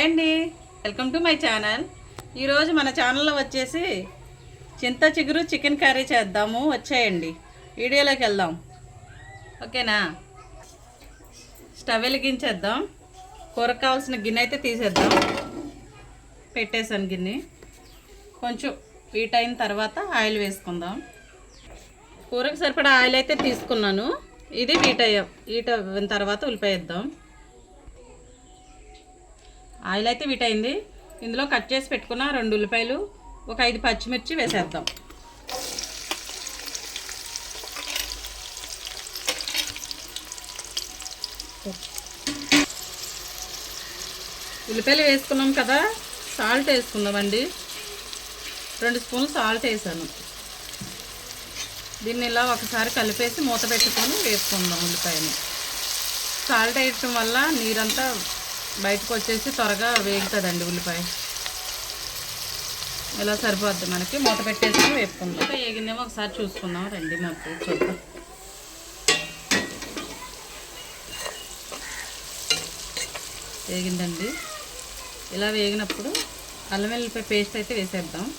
Hi అండి. Welcome to my channel. ఈరోజు మన ఛానల్లో వచ్చేసి చింత చిగురు చికెన్ కర్రీ చేద్దాము. వచ్చేయండి. వీడియోలోకి వెళ్దాం. ఓకేనా? స్టవ్ వెలిగించేద్దాం. కూర కావాల్సిన గిన్నె అయితే తీసేద్దాం. పెట్టేసాను గిన్నె. కొంచెం హీట్ అయిన తర్వాత ఆయిల్ వేసుకుందాం. కూరకు సరిపడా ఆయిల్ అయితే తీసుకున్నాను. ఇది హీట్ అయ్యాం హీట్ అయిన తర్వాత ఉల్లిపాయేద్దాం ఆయిల్ అయితే వీట్ అయింది ఇందులో కట్ చేసి పెట్టుకున్న రెండు ఉల్లిపాయలు ఒక ఐదు పచ్చిమిర్చి వేసేద్దాం. ఉల్లిపాయలు వేసుకున్నాం కదా సాల్ట్ వేసుకుందామండి. రెండు స్పూన్లు సాల్ట్ వేసాను. దీన్ని ఇలా ఒకసారి కలిపేసి మూత పెట్టుకొని వేసుకుందాం ఉల్లిపాయని. సాల్ట్ వేయటం వల్ల నీరంతా బయటకు వచ్చేసి త్వరగా వేగుతుందండి ఉల్లిపాయ. ఇలా సరిపోద్ది మనకి? మూత పెట్టేసి వేపుకుందాం. ఇంకా వేగిందేమో ఒకసారి చూసుకుందాం. రండి మొత్తం చూద్దాం. వేగిందండి. ఇలా వేగినప్పుడు అల్లం వెల్లిపాయ పేస్ట్ అయితే వేసేద్దాం.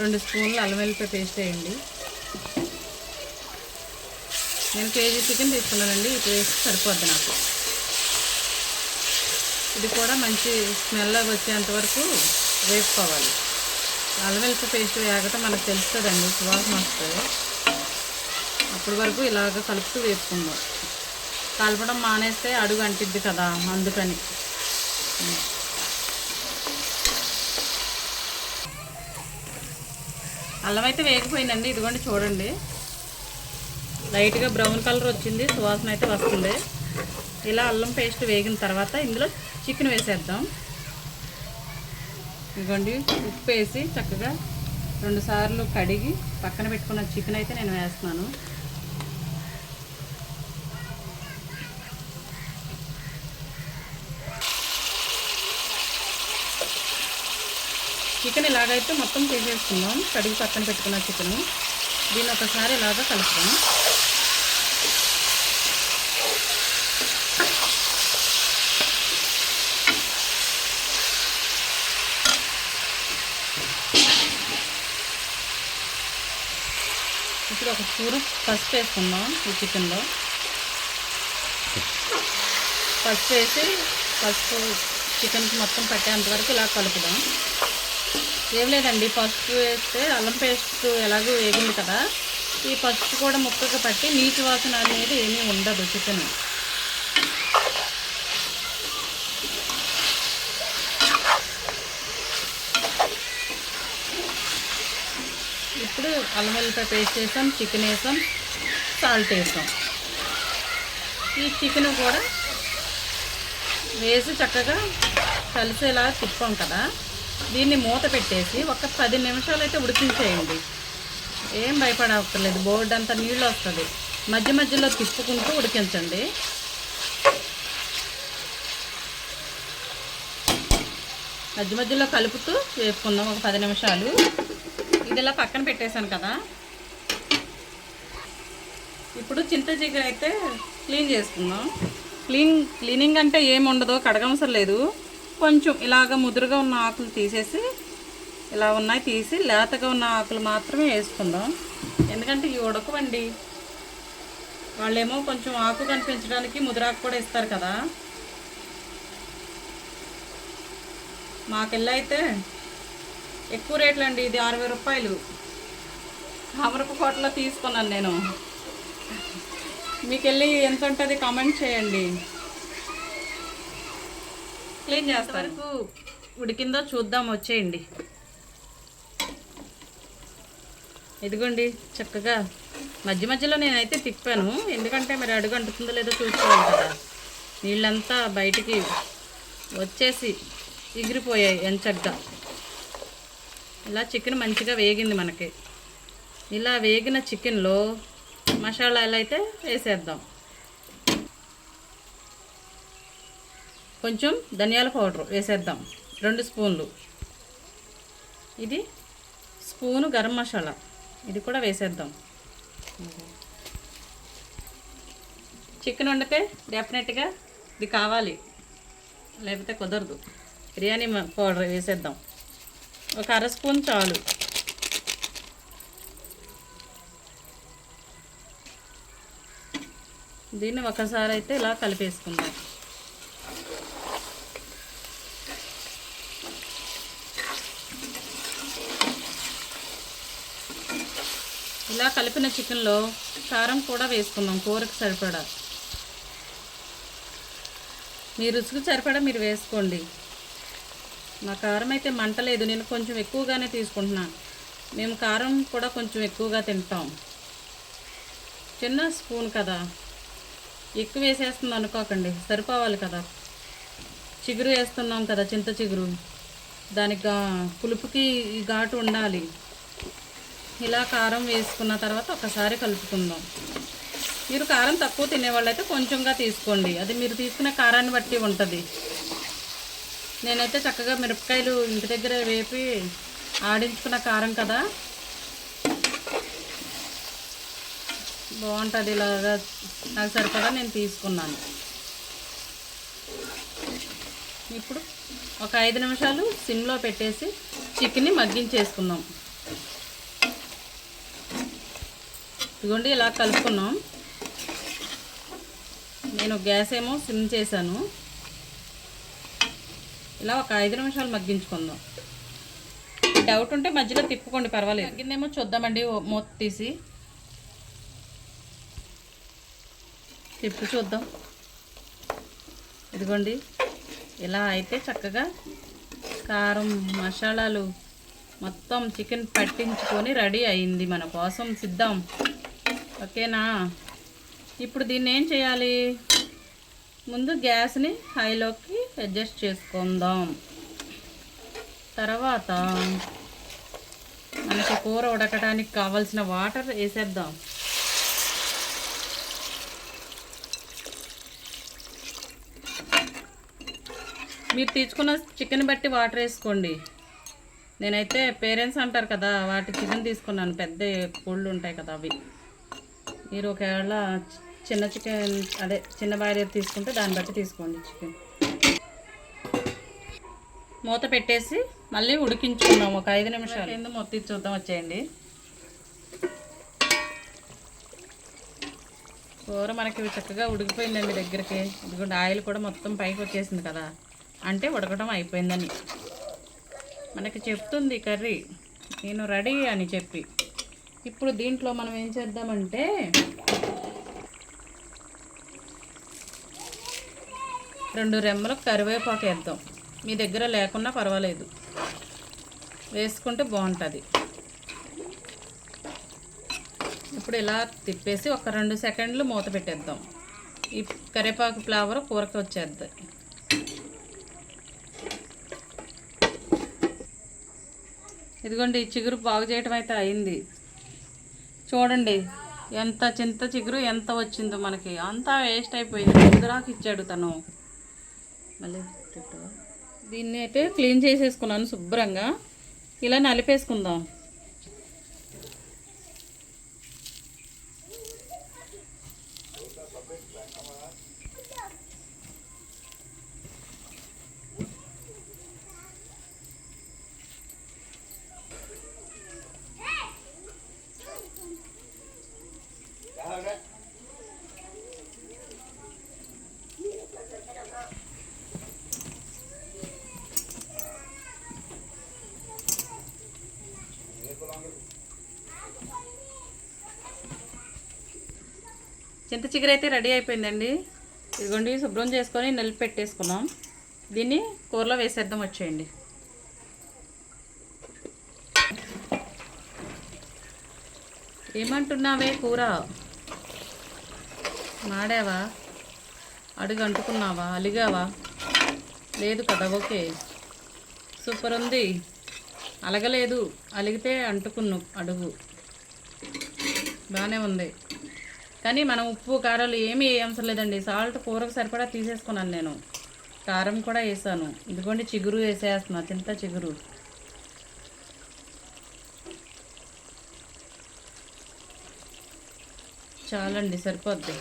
రెండు స్పూన్లు అల్లం వెల్లిపాయ పేస్ట్ వేయండి. నేను కేజీ చికెన్ తీసుకున్నానండి. ఇది వేసి సరిపోద్ది నాకు. ఇది కూడా మంచి స్మెల్ వచ్చేంత వరకు వేసుకోవాలి. అల్లం వెల్లిపాయ పేస్ట్ వేగటం మనకు తెలుస్తుందండి సువాసన వస్తుంది. అప్పటి వరకు ఇలాగ కలుపుతూ వేసుకుందాం. కలపడం మానేస్తే అడుగు అంటిద్ది కదా అందుకని. అల్లం అయితే వేగిపోయిందండి ఇదిగోండి చూడండి. లైట్గా బ్రౌన్ కలర్ వచ్చింది. సువాసన అయితే వస్తుంది. ఇలా అల్లం పేస్ట్ వేగిన తర్వాత ఇందులో చికెన్ వేసేద్దాం. ఇదిగోండి ఉప్పు వేసి చక్కగా రెండు సార్లు కడిగి పక్కన పెట్టుకున్న చికెన్ అయితే నేను వేస్తున్నాను. చికెన్ ఇలాగైతే మొత్తం చేసేసుకుందాం. కడిగి పక్కన పెట్టుకున్న చికెన్. దీన్ని ఒకసారి ఇలాగ కలుపుదాం ఇప్పుడు ఒక స్పూన్ పసుపు వేసుకుందాం ఈ చికెన్లో. పసుపు వేసి పసుపు చికెన్కి మొత్తం పట్టేంత వరకు ఇలా కలుపుదాం. ఏం లేదండి పసుపు వేస్తే అల్లం పేస్ట్ ఎలాగో వేగింది కదా. ఈ పసుపు కూడా ముక్కకు పట్టి నీటి వాసన అనేది ఏమీ ఉండదు చికెన్ ఇప్పుడు అల్లం వెల్లిపాయ పేస్ట్ వేసాం చికెన్ వేసాం సాల్ట్ వేసాం. ఈ చికెన్ కూడా వేసి చక్కగా కలిసేలా తిప్పాం కదా. దీన్ని మూత పెట్టేసి ఒక పది నిమిషాలు అయితే ఉడికించేయండి. ఏం భయపడక్కర్లేదు బోర్డు అంతా నీళ్ళు వస్తుంది. మధ్య మధ్యలో తిప్పుకుంటూ ఉడికించండి. మధ్య మధ్యలో కలుపుతూ వేపుకుందాం ఒక పది నిమిషాలు. ఇది ఇలా పక్కన పెట్టేశాను కదా. ఇప్పుడు చింత అయితే క్లీన్ చేసుకుందాం. క్లీన్ క్లీనింగ్ అంటే ఏమి ఉండదు కడగవసరం లేదు. కొంచెం ఇలాగ ముదురుగా ఉన్న ఆకులు తీసేసి ఇలా ఉన్నాయి తీసి లేతగా ఉన్న ఆకులు మాత్రమే వేసుకుందాం. ఎందుకంటే ఇవి ఉడకవండి. వాళ్ళేమో కొంచెం ఆకు కనిపించడానికి ముదురాకు కూడా ఇస్తారు కదా. మాకెళ్ళి అయితే ఎక్కువ రేట్లు అండి ఇది అరవై రూపాయలు. అమరపు కోటలో తీసుకున్నాను నేను. మీకు వెళ్ళి ఎంత ఉంటుంది కామెంట్ చేయండి. క్లీన్ చేస్తారు. ఉడికిందో చూద్దాం వచ్చేయండి. ఇదిగోండి చక్కగా మధ్య మధ్యలో నేనైతే తిప్పాను. ఎందుకంటే మరి అడుగు అంటుతుందో లేదో చూసుకోవాలి కదా. నీళ్ళంతా బయటికి వచ్చేసి ఎగిరిపోయాయి ఎంచగ్గా ఇలా చికెన్ మంచిగా వేగింది మనకి. ఇలా వేగిన చికెన్లో మసాలాలు అయితే వేసేద్దాం. కొంచెం ధనియాల పౌడర్ వేసేద్దాం. రెండు స్పూన్లు. ఇది స్పూను గరం మసాలా. ఇది కూడా వేసేద్దాం. చికెన్ వండితే డెఫినెట్గా ఇది కావాలి. లేకపోతే కుదరదు. బిర్యానీ పౌడర్ వేసేద్దాం. ఒక అర స్పూన్ చాలు. దీన్ని ఒకసారి అయితే ఇలా కలిపేసుకుందాం. ఇలా కలిపిన చికెన్లో కారం కూడా వేసుకుందాం కూరకు సరిపడా. మీ రుచికి సరిపడా మీరు వేసుకోండి. నా కారం అయితే మంటలేదు నేను కొంచెం ఎక్కువగానే తీసుకుంటున్నాను. మేము కారం కూడా కొంచెం ఎక్కువగా తింటాం. చిన్న స్పూన్ కదా. ఎక్కువ వేసేస్తుంది అనుకోకండి. సరిపోవాలి కదా. చిగురు వేస్తున్నాం కదా చింత చిగురు. దానికి గా- పులుపుకి ఘాటు ఉండాలి. ఇలా కారం వేసుకున్న తర్వాత ఒకసారి కలుపుకుందాం. మీరు కారం తక్కువ తినేవాళ్ళైతే కొంచెంగా తీసుకోండి. అది మీరు తీసుకునే కారాన్ని బట్టి ఉంటుంది. నేనైతే చక్కగా మిరపకాయలు ఇంటి దగ్గర వేపి ఆడించుకున్న కారం కదా. బాగుంటుంది ఇలాగా. నాకు సరిపడా నేను తీసుకున్నాను. ఇప్పుడు ఒక ఐదు నిమిషాలు సిమ్లో పెట్టేసి చికెన్ని మగ్గించేసుకుందాం. ఇదిగోండి ఇలా కలుపుకున్నాం. నేను గ్యాస్ ఏమో సిమ్ చేశాను. ఇలా ఒక ఐదు నిమిషాలు మగ్గించుకుందాం. డౌట్ ఉంటే మధ్యలో తిప్పుకోండి పర్వాలేదు. మగ్గిందేమో చూద్దామండి మూత తీసి. తిప్పి చూద్దాం. ఇదిగోండి ఇలా అయితే చక్కగా కారం మసాలాలు మొత్తం చికెన్ పట్టించుకొని రెడీ అయింది మన కోసం. సిద్ధం. ఓకేనా? ఇప్పుడు దీన్ని ఏం చేయాలి? ముందు గ్యాస్ని హైలోకి అడ్జస్ట్ చేసుకుందాం. తర్వాత మనకి కూర ఉడకడానికి కావాల్సిన వాటర్ వేసేద్దాం. మీరు తీసుకున్న చికెన్ బట్టి వాటర్ వేసుకోండి. నేనైతే పేరెంట్స్ అంటారు కదా వాటి చికెన్ తీసుకున్నాను పెద్ద కోళ్ళు ఉంటాయి కదా అవి. మీరు ఒకవేళ చిన్న చికెన్ అదే చిన్న బాయిలర్ తీసుకుంటే దాన్ని బట్టి తీసుకోండి చికెన్. మూత పెట్టేసి మళ్ళీ ఉడికించుకుందాం ఒక ఐదు నిమిషాలు. ఎందుకు మొత్తం చూద్దాం వచ్చేయండి. కూర మనకి చక్కగా ఉడికిపోయిందండి దగ్గరికి. ఇదిగోండి ఆయిల్ కూడా మొత్తం పైకి వచ్చేసింది కదా. అంటే ఉడకడం అయిపోయిందని. మనకి చెప్తుంది కర్రీ. నేను రెడీ అని చెప్పి. ఇప్పుడు దీంట్లో మనం ఏం చేద్దామంటే రెండు రెమ్మలు కరివేపాకు వేద్దాం. మీ దగ్గర లేకున్నా పర్వాలేదు. వేసుకుంటే బాగుంటుంది. ఇప్పుడు ఇలా తిప్పేసి ఒక రెండు సెకండ్లు మూత పెట్టేద్దాం. ఈ కరివేపాకు ఫ్లేవర్ కూరకి వచ్చేద్ది ఇదిగోండి ఈ చిగురు బాగు చేయటం అయితే అయింది. చూడండి ఎంత చింత చిగురు ఎంత వచ్చిందో మనకి. అంతా వేస్ట్ అయిపోయింది. ఎదురాకు ఇచ్చాడు తను. మళ్ళీ దీన్ని అయితే క్లీన్ చేసేసుకున్నాను శుభ్రంగా. ఇలా నలిపేసుకుందాం. చింత చిగురు అయితే రెడీ అయిపోయిందండి. ఇదిగోండి శుభ్రం చేసుకొని నలిపి పెట్టేసుకున్నాం. దీన్ని కూరలో వేసేద్దాం వచ్చేయండి. ఏమంటున్నావే కూర? మాడావా? అడుగు అంటుకున్నావా? అలిగావా? లేదు కదా ఓకే. సూపర్ ఉంది. అలగలేదు. అలిగితే అంటుకున్నావు అడుగు. బాగానే ఉంది. కానీ మనం ఉప్పు కారాలు ఏమీ అవసరం లేదండి. సాల్ట్ కూరకు సరిపడా తీసేసుకున్నాను నేను. కారం కూడా వేసాను. ఇదిగోండి చిగురు వేసేస్తున్నా. చింత చిగురు. చాలండి సరిపోద్ది.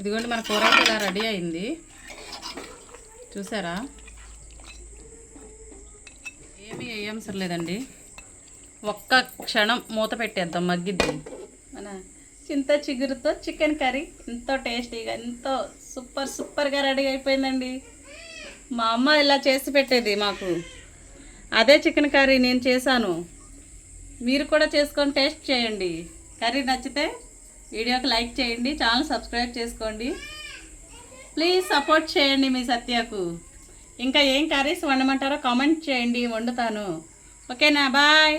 ఇదిగోండి మన కూర అయితే ఇలా రెడీ అయింది. చూసారా? ఏమీ వేయవసరం లేదండి ఒక్క క్షణం మూత పెట్టేద్దాం మగ్గిద్ది. మన చింత చిగురుతో చికెన్ కర్రీ ఎంతో టేస్టీగా ఎంతో సూపర్ సూపర్గా రెడీ అయిపోయిందండి. మా అమ్మ ఇలా చేసి పెట్టేది మాకు. అదే చికెన్ కర్రీ నేను చేశాను. మీరు కూడా చేసుకొని టేస్ట్ చేయండి. కర్రీ నచ్చితే వీడియోకి లైక్ చేయండి ఛానల్ సబ్స్క్రైబ్ చేసుకోండి. ప్లీజ్ సపోర్ట్ చేయండి మీ సత్యకు. ఇంకా ఏం కర్రీస్ వండమంటారో కామెంట్ చేయండి వండుతాను. ఓకేనా? బాయ్.